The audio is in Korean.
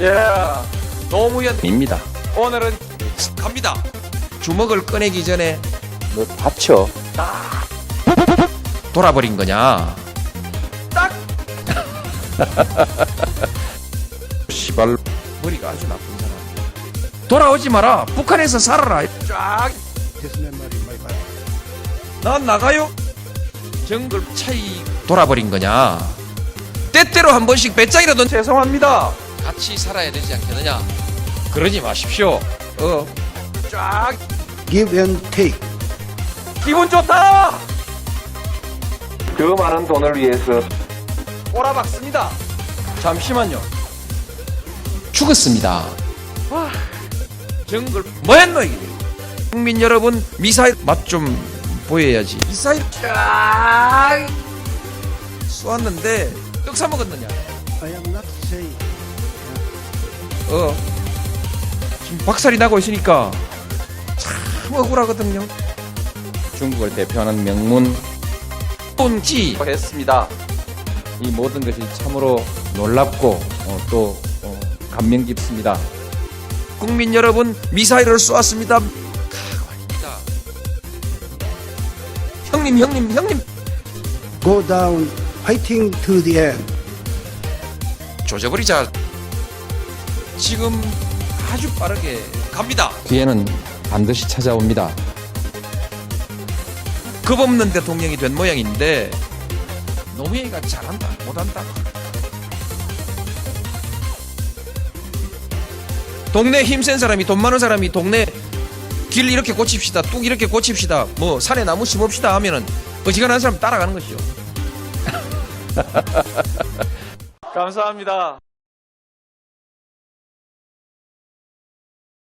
예. 노무현 입니다. 오늘은 갑니다. 주먹을 꺼내기 전에 너 다쳐. 돌아버린 거냐? 딱 시발. 머리가 아주 나쁜 사람. 돌아오지 마라. 북한에서 살아라. 쫙. 난 나가요. 정글 차이 돌아버린 거냐? 때때로 한 번씩 배짱이라도 죄송합니다. 같이 살아야 되지 않겠느냐? 그러지 마십시오. 어. 쫙. give and take. 기분 좋다. 그 많은 돈을 위해서 꼬라박습니다. 잠시만요. 죽었습니다. 와, 정글 뭐했노 이게? 국민 여러분 미사일 맛 좀 보여야지. 미사일 쫙 쏘았는데 떡사 먹었느냐? I am not saying 어. 지금 박살이 나고 있으니까 참 억울하거든요. 중국을 대표하는 명문 돈지 했습니다. 이 모든 것이 참으로 놀랍고 어, 또 어, 감명 깊습니다. 국민 여러분 미사일을 쏘았습니다. 가관입니다. 형님 형님 형님 go down fighting to the end. 조져버리자. 지금 아주 빠르게 갑니다. 기회는 반드시 찾아옵니다. 겁없는 대통령이 된 모양인데 노무현이가 잘한다 못한다. 동네 힘센 사람이 돈 많은 사람이 동네 길 이렇게 고칩시다 뚝 이렇게 고칩시다 뭐 산에 나무 심읍시다 하면은 어지간한 사람 따라가는 것이죠. 감사합니다.